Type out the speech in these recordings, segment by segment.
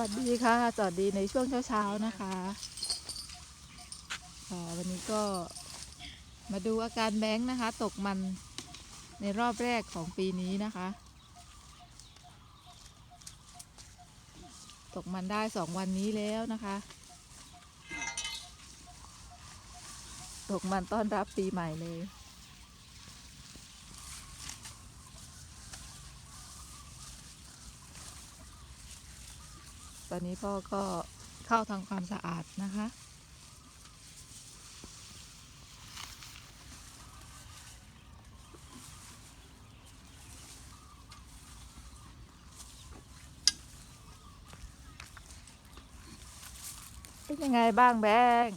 วัสดีค่ะสวัสดีในช่วงเช้าๆนะคะคะวันนี้ก็มาดูอาการแบงค์นะคะ ตกมันในรอบแรกของปีนี้นะคะ ตกมันได้สองวันนี้แล้วนะคะ ตกมันต้อนรับปีใหม่เลย ตอนนี้พ่อก็เข้าทำความสะอาดนะคะ เป็นยังไงบ้างแบงค์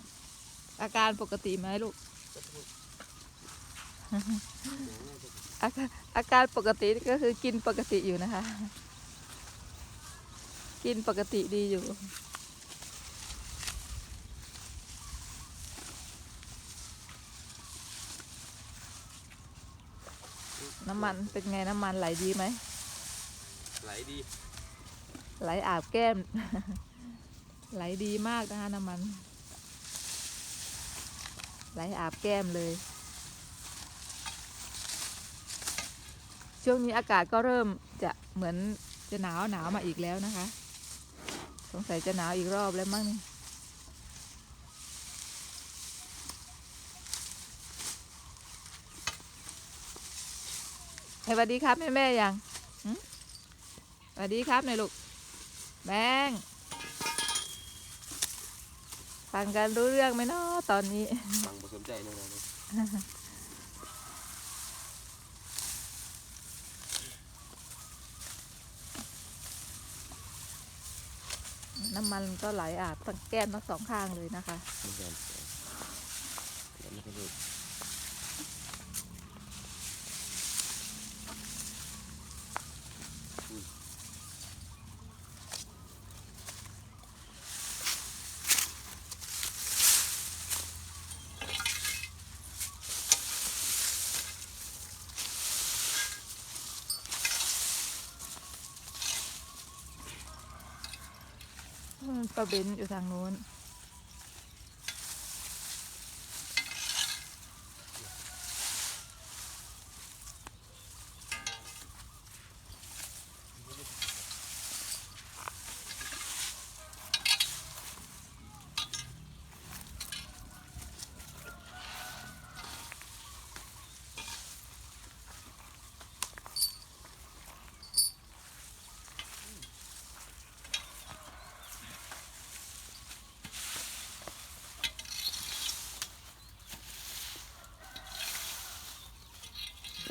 อาการปกติไหมลูก อาการอาการปกติก็คือกินปกติอยู่นะคะ กินปกติดีอยู่ น้ำมันเป็นไงน้ำมันไหลดีไหม ไหลดี ไหลอาบแก้ม ไหลดีมากนะคะน้ำมัน ไหลอาบแก้มเลย ช่วงนี้อากาศก็เริ่มจะเหมือนจะหนาวหนาวมาอีกแล้วนะคะ สงสัยจะหนาวอีกรอบแล้วมั้งนี่สวัสดีครับแม่แม่ยังสวัสดีครับนายลูก แบงฟังกันรู้เรื่องไหมเนาะตอนนี้ ฟังบ่สนใจเลยนะ น้ำมันก็ไหลอาบทั้งแก้มทั้งสองข้างเลยนะคะ มันแดงแล้วมันก็เลย ประเบนอยู่ทางนู้น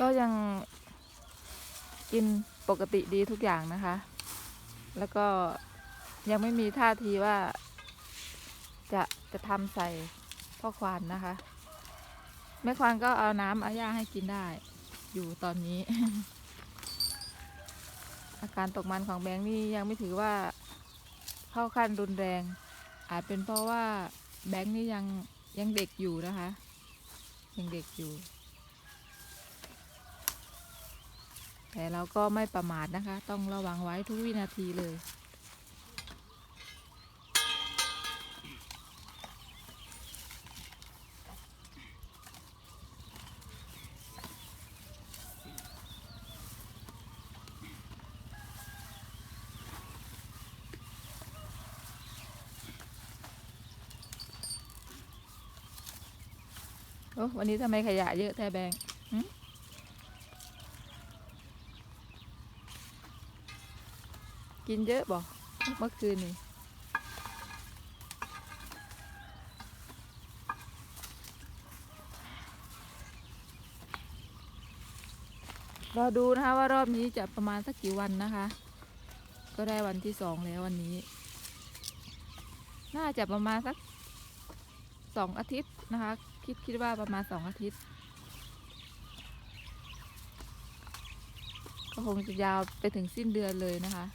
ก็ยังกินปกติดีทุกอย่างนะคะ แล้วก็ยังไม่มีท่าทีว่า จะจะทำใส่พ่อควานนะคะ แม่ควานก็เอาน้ำอาย่าให้กินได้ อยู่ตอนนี้ อาการตกมันของแบงค์นี่ยังไม่ถือว่าเข้าขั้นรุนแรง อาจเป็นเพราะว่าแบงค์นี่ยังยังเด็กอยู่นะคะ ยังเด็กอยู่ แต่เราก็ไม่ประมาทนะคะ ต้องระวังไว้ทุกวินาทีเลย โอ้วันนี้ทำไมขยะเยอะแท้แบงค์ กินเยอะบ่เมื่อคืนนี่รอดูนะคะว่ารอบนี้จะประมาณสักกี่วันนะคะ ก็ได้วันที่สองแล้ววันนี้ น่าจะประมาณสักสองอาทิตย์นะคะ คิดคิดว่าประมาณสองอาทิตย์ ก็คงจะยาวไปถึงสิ้นเดือนเลยนะคะ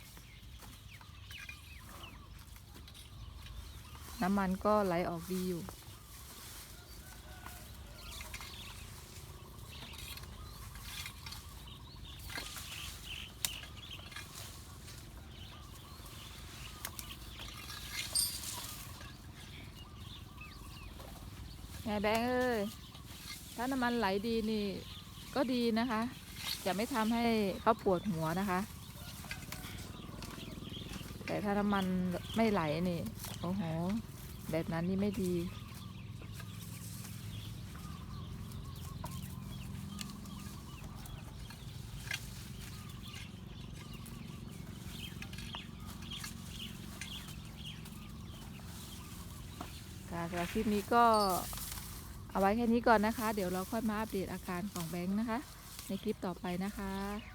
น้ำมันก็ไหลออกดีอยู่ ไงแบงเอ้ย ถ้าน้ำมันไหลดีนี่ก็ดีนะคะ จะไม่ทำให้เขาปวดหัวนะคะแต่ถ้าน้ำมันไม่ไหลนี่ โอ้โห แบบนั้นนี่ไม่ดี ค่ะสำหรับคลิปนี้ก็เอาไว้แค่นี้ก่อนนะคะ เดี๋ยวเราค่อยมาอัปเดตอาการของแบงค์นะคะ ในคลิปต่อไปนะคะ